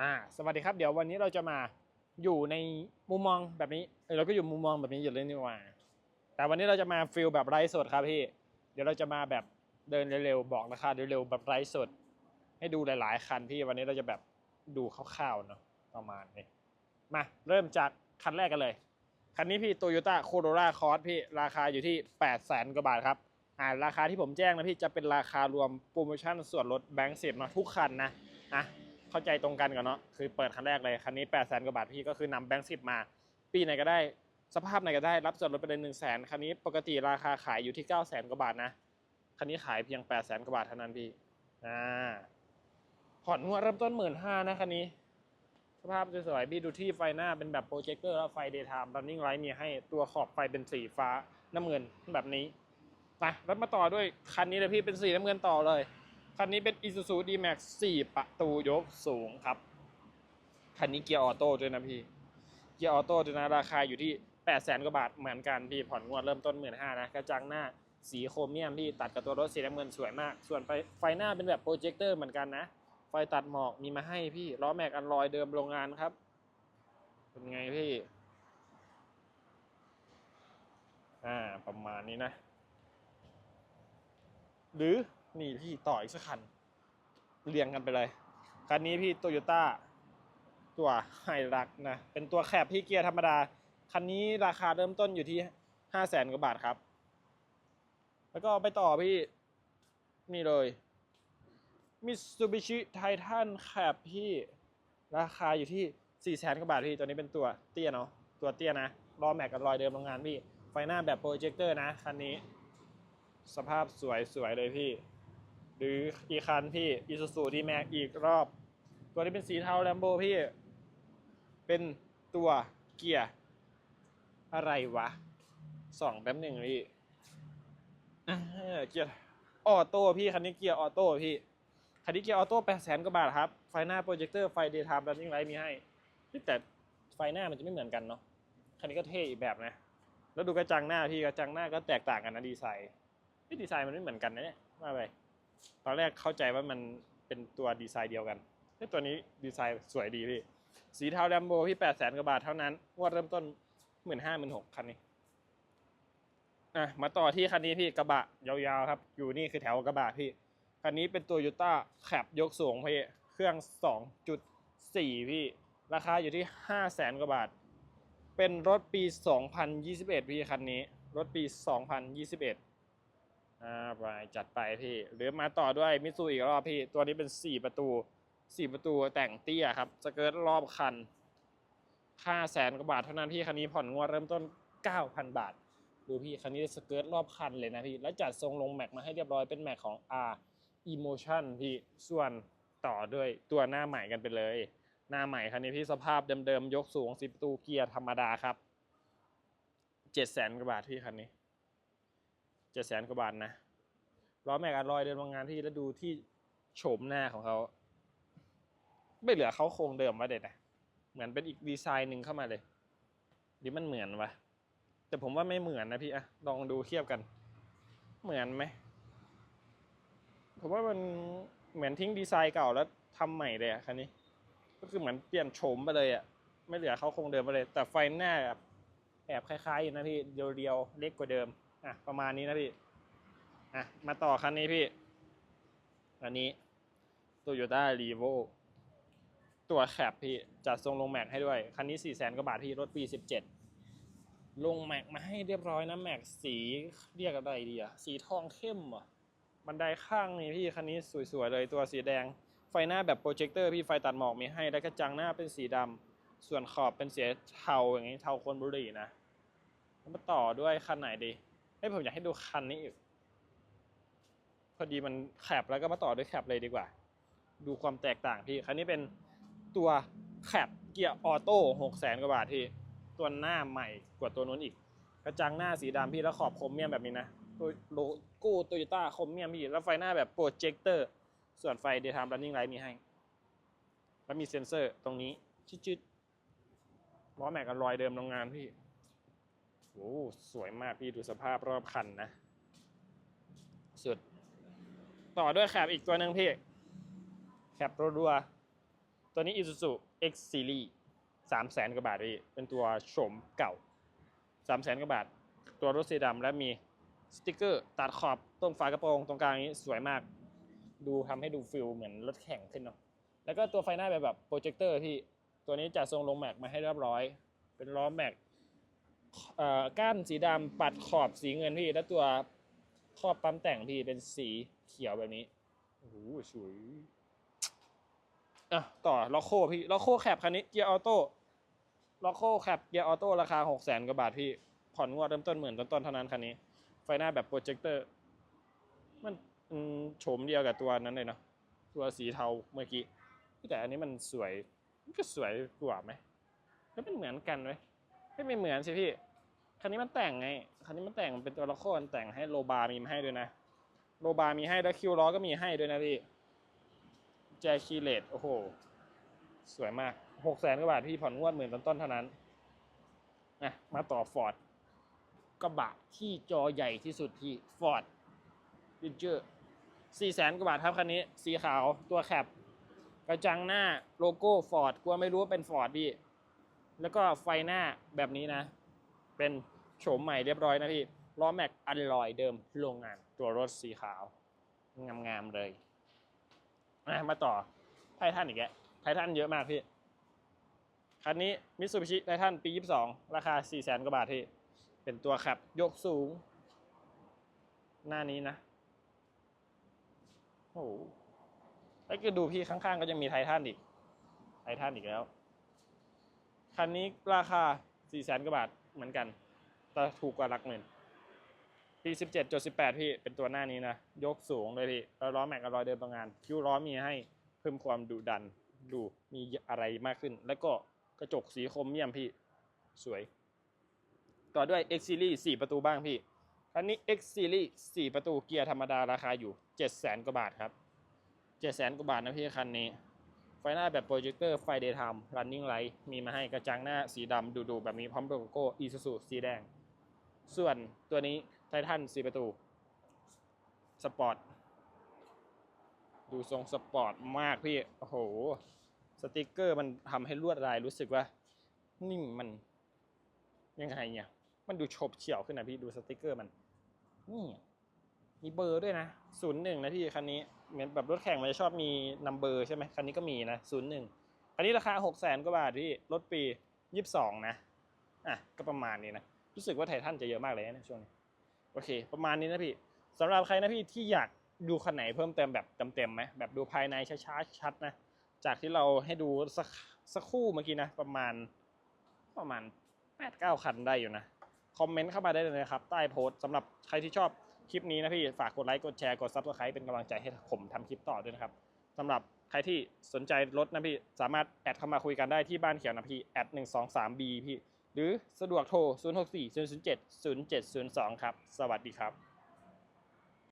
อ่าสวัสดีครับเดี๋ยววันนี้เราจะมาอยู่ในมุมมองแบบนี้เราก็อยู่มุมมองแบบนี้อยู่เลยนี่ว่า แต่วันนี้เราจะมาฟิลแบบไร้สดครับพี่ เดี๋ยวเราจะมาแบบเดินเร็วๆบอกราคาเร็วๆแบบไร้สด ให้ดูหลาย ๆ คันพี่วันนี้เราจะแบบดูคร่าวๆเนาะประมาณนี้มาเริ่มจากคันแรกกันเลย คันนี้พี่ Toyota Corolla Cross พี่ราคาอยู่ที่ 8 0 0แสนกว่าบาทครับอ่าราคาที่ผมแจ้งนะพี่จะเป็นราคารวมโปรโมชั่นส่วนลดแบงค์สิบเนาะทุกคันนะอะ เข้าใจตรงกันก่อนเนาะคือเปิดคันแรกเลยคันนี้8 0 0แสนกว่าบาทพี่ก็คือนำแบงค์สิบมา ปีไหนก็ได้ สภาพไหนก็ได้รับส่วนลดไปเลยหนึ่งแสนคันนี้ปกติราคาขายอยู่ที่9 0 0แสนกว่าบาทนะคันนี้ขายเพียง8 0 0แสนกว่าบาทเท่านั้นพี่อ่าผ่อนงวดเริ่มต้นหมื่นห้านะคันนี้ สภาพสวยๆพี่ดูที่ไฟหน้าเป็นแบบโปรเจคเตอร์แล้วไฟเดย์ไทม์ running light มีให้ตัวขอบไฟเป็นสีฟ้าน้ำเงินแบบนี้ไปแล้วมาต่อด้วยคันนี้เลยพี่เป็นสีน้ำเงินต่อเลย คันนี้เป็น Isuzu D-Max 4 ประตูยกสูงครับ คันนี้เกียร์ออโต้ด้วยนะพี่ เกียร์ออโต้ด้วยนะราคาอยู่ที่ 8 0 0 0 0 0กว่าบาทเหมือนกันพี่ผ่อนงวดเริ่มต้น 1 5ื่นนะกระจังหน้าสีโครเมียมพี่ตัดกับตัวรถสีน้ำเงินสวยมาก ส่วนไฟไฟหน้าเป็นแบบโปรเจคเตอร์เหมือนกันนะ ไฟตัดหมอกมีมาให้พี่ล้อแม็กอันลอยเดิมโรงงานครับเป็นไงพี่อ่าประมาณนี้นะ หรือ นี่พี่ต่ออีกสักคัน เรียงกันไปเลย คันนี้พี่โตโยต้าตัวไฮรักนะ เป็นตัวแคบพี่เกียร์ธรรมดา คันนี้ราคาเริ่มต้นอยู่ที่ห้าแสนกว่าบาทครับ แล้วก็ไปต่อพี่นี่เลยมิตซูบิชิไททันแคบพี่ราคาอยู่ที่4ี่แสนกว่าบาทพี่ ตัวนี้เป็นตัวเตี้ยเนาะ ตัวเตี้ยนะล้อแม็กกับรอยเดิมโรงงานพี่ ไฟหน้าแบบโปรเจคเตอร์นะคันนี้ สภาพสวยสวยเลยพี่ หรืออีคันพี่อีซูซูดีแม็กอีกรอบ ตัวนี้เป็นสีเทาแลมโบพี่ เป็นตัวเกียร์ อะไรวะสองแป๊บหนึ่งพี่เกียร์ออโต้พี่คันนี้เกียร์ออโต้พี่คันนี้เกียร์ออโต้แปดแสนกว่าบาทครับ ไฟหน้าโปรเจคเตอร์ไฟเดย์ไทม์ running light มีให้แต่ไฟหน้ามันจะไม่เหมือนกันเนาะคันนี้ก็เท่อีกแบบนะ แล้วดูกระจังหน้าพี่กระจังหน้าก็แตกต่างกันนะดีไซน์ที่ดีไซน์มันไม่เหมือนกันนะเนี่ยว่าไป ตอนแรกเข้าใจว่ามันเป็นตัวดีไซน์เดียวกันเฮ้ยตัวนี้ดีไซน์สวยดีพี่สีเทาแลมโบพี่แปดแสนกว่าบาทเท่านั้นงวดเริ่มต้นหมื่นห้าหมื่นหกคันนี้อะมาต่อที่คันนี้พี่กระบะยาวๆครับ อยู่นี่คือแถวกระบะพี่คันนี้เป็นตัวยูต้าแคบยกสูงพี่เครื่อง2.4พี่ ราคาอยู่ที่5 0 0แสนกว่าบาท เป็นรถปี2021พี่คันนี้ รถปี2021อ่า ไปจัดไปพี่ หรือมาต่อด้วยมิตซูอีกรอบพี่ ตัวนี้เป็น 4 ประตู 4 ประตูแต่งเตี้ยครับสเกิร์ตรอบคัน5แสนกว่าบาทเท่านั้นพี่คันนี้ผ่อนงวดเริ่มต้น 9,000 บาท ดูพี่คันนี้สเกิร์ตรอบคันเลยนะพี่ แล้วจัดทรงลงแม็กมาให้เรียบร้อยเป็นแม็กของ R Emotion พี่ส่วนต่อด้วยตัวหน้าใหม่กันไปเลย หน้าใหม่คันนี้พี่สภาพเดิมๆยกสูงสิประตูเกียร์ธรรมดาครับเจ็ดแสนกว่าบาทพี่คันนี้ เจ็ดแสนกว่าบาทนะล้อแม็กอลอยเดินโรงงานพี่แล้วดูที่โฉมหน้าของเขา ไม่เหลือเขาโครงเดิมไว้เลยนะเหมือนเป็นอีกดีไซน์หนึ่งเข้ามาเลยหรือมันเหมือนวะแต่ผมว่าไม่เหมือนนะพี่อะลองดูเทียบกัน เหมือนไหมผมว่ามันเหมือนทิ้งดีไซน์เก่าแล้วทำใหม่เลยอะคันนี้ ก็คือเหมือนเปลี่ยนโฉมไปเลยอะไม่เหลือเขาคงเดิมไปเลย แต่ไฟหน้าแบบแอบคล้ายๆอยู่นะพี่เรียวๆเล็กกว่าเดิม อะประมาณนี้นะพี่อะมาต่อคันนี้พี่ อันนี้ Toyota r e v o ตัวแคปพี่จัดทรงลงแม็กให้ด้วย คันนี้4 0 0 0 0 0กว่าบาทพี่รถปี 17 ลงแม็กมาให้เรียบร้อยนะแม็กสีเรียกอะไรดีอะสีทองเข้มอะบันไดข้างนี่พี่คันนี้สวยๆเลยตัวสีแดง ไฟหน้าแบบโปรเจคเตอร์พี่ไฟตัดหมอกมีให้ แล้วกระจังหน้าเป็นสีดำส่วนขอบเป็นสีเทาอย่างนี้เทาคนบุรี่นะมาต่อด้วยคันไหนดี ให้ยผมอยากให้ดูคันนี้อีก พอดีมันแคบแล้วก็มาต่อด้วยแคบเลยดีกว่า ดูความแตกต่างพี่ คันนี้เป็นตัวแคบเกียร์ออโต้หกแสนกว่าบาทพี่ ตัวหน้าใหม่กว่าตัวนู้นอีก กระจังหน้าสีดำพี่แล้วขอบโครเมียมแบบนี้นะตัวโลโก้โตโยต้าโครเมียมพี่แล้วไฟหน้าแบบโปรเจคเตอร์ ส่วนไฟ daytime running light มีให้ แล้วมีเซ็นเซอร์ตรงนี้ชิดๆล้อแม็กกันรอยเดิมโรงงานพี่ โอ้สวยมากพี่ดูสภาพรอบคันนะ สุด ต่อด้วยแคบอีกตัวหนึ่งพี่แคบรัวๆตัวนี้ Isuzu X Series สามแสนกว่าบาทพี่ เป็นตัวโฉมเก่าสามแสนกว่าบาท ตัวรถสีดำและมีสติกเกอร์ตัดขอบตรงฝากระโปรงตรงกลางนี้สวยมาก ดูทำให้ดูฟิลเหมือนรถแข่งขึ้นเนาะแล้วก็ตัวไฟหน้าแบบแบบโปรเจคเตอร์พี่ตัวนี้จัดทรงลงแม็กมาให้เรียบร้อย เป็นล้อแม็ก ก้านสีดำปัดขอบสีเงินพี่ แล้วตัวขอบปั๊มแต่งพี่เป็นสีเขียวแบบนี้โอ้โหสวยอะต่อล็อกโคพี่ล็อกโคแคปคันนี้เกียร์ออโต้ล็อกโคแคปเกียร์ออโต้ราคาหกแสนกว่าบาทพี่ ผ่อนงวดเริ่มต้นหมื่นต้นๆเท่านั้นคันนี้ ไฟหน้าแบบโปรเจคเตอร์ มันอืมโฉมเดียวกับตัวนั้นเลยเนาะตัวสีเทาเมื่อกี้แต่อันนี้มันสวย มันก็สวยกว่าไหมแล้วมันเหมือนกันไหม ไม่ไม่เหมือนสิพี่คันนี้มันแต่งไงคันนี้มันแต่งมันเป็นตัวละครแต่งให้โลบามีมาให้ด้วยนะ โลบามีให้แล้วคิวล้อก็มีให้ด้วยนะพี่แจคีเลตโอ้โห สวยมากหกแสนกว่าบาทพี่ผ่อนงวดหมื่นต้นๆเท่านั้นนะมาต่อฟอร์ดกระบะที่จอใหญ่ที่สุดที่ฟอร์ดดิเจอร์สี่แสนกว่าบาทครับคันนี้ สีขาวตัวแคปกระจังหน้าโลโก้ฟอร์ดกลัวไม่รู้ว่าเป็นฟอร์ดพี่ แล้วก็ไฟหน้าแบบนี้นะ เป็นโฉมใหม่เรียบร้อยนะพี่ล้อแม็กอันลอยเดิมโรงงานตัวรถสีขาว งามๆเลยมาต่อไททันอีกแล้วไททันเยอะมากพี่ คันนี้มิ t ูบิชิไททันปี 22 ราคา 4 0 0แสนกว่าบาทพี่เป็นตัวขับยกสูง หน้านี้นะ โอ้โหแล้วก็ดูพี่ข้างๆ ก็ยังมีไททันอีก ไททันอีกแล้ว คันนี้ราคา4 0 0แสนกว่าบาทเหมือนกัน แต่ถูกกว่าหลักหมื่นปี17.18 พี่ เป็นตัวหน้านี้นะ ยกสูงเลยพี่แล้วล้อแม็กกับรอยเดินประงาน คิ้วล้อมีให้เพิ่มความดุดัน ดูมีอะไรมากขึ้น แล้วก็กระจกสีคมเยี่ยมพี่ สวย ต่อด้วย X Series 4 ประตูบ้างพี่ คันนี้ X Series 4 ประตูเกียร์ธรรมดาราคาอยู่ 700,000 กว่าบาทครับ 700,000 กว่าบาทนะพี่คันนี้ ไฟหน้าแบบโปรเจคเตอร์ไฟเดย์ไทม์ running light มีมาให้กระจังหน้าสีดำดูๆแบบนี้พร้อมโลโก้ Isuzu สีแดง ส่วนตัวนี้ไททัน4ประตูสปอร์ตดูทรงสปอร์ตมากพี่ โอ้โห สติกเกอร์มันทำให้ลวดลายรู้สึกว่านี่มัน ยังไงเนี่ย มันดูโฉบเฉี่ยวขึ้นนะพี่ดูสติกเกอร์มัน นี่ มีเบอร์ด้วยนะศูนย์หนึ่งนะพี่คันนี้ แบบรถแข่งมันจะชอบมีนัมเบอร์ใช่ไหมคันนี้ก็มีนะศูนย์หนึ่งคันนี้ราคาหกแสนกว่าบาทพี่รถปียี่สิบสองนะอะก็ประมาณนี้นะรู้สึกว่าไททันจะเยอะมากเลยนะช่วงนี้โอเค ประมาณนี้นะพี่สำหรับใครนะพี่ที่อยากดูคันไหนเพิ่มเติมแบบเต็มๆไหมแบบดูภายในช้าๆชัดนะจากที่เราให้ดูสักสักคู่เมื่อกี้นะประมาณประมาณ8ปดเก้าคันได้อยู่นะคอมเมนต์เข้ามาได้เลยนะครับ ใต้โพสต์สำหรับใครที่ชอบ คลิปนี้นะพี่ฝากกดไลค์กดแชร์กดซับสไคร b ์เป็นกำลังใจให้ผมทำคลิปต่อด้วยนะครับสำหรับใครที่สนใจรถนะพี่สามารถแอดเข้ามาคุยกันได้ที่บ้านเขียวนะพี่แอดหนึ่งสองสามบีพี่หรือสะดวกโทร 0 6 4 0 0 7 0 7 0 2 ครับ สวัสดีครับ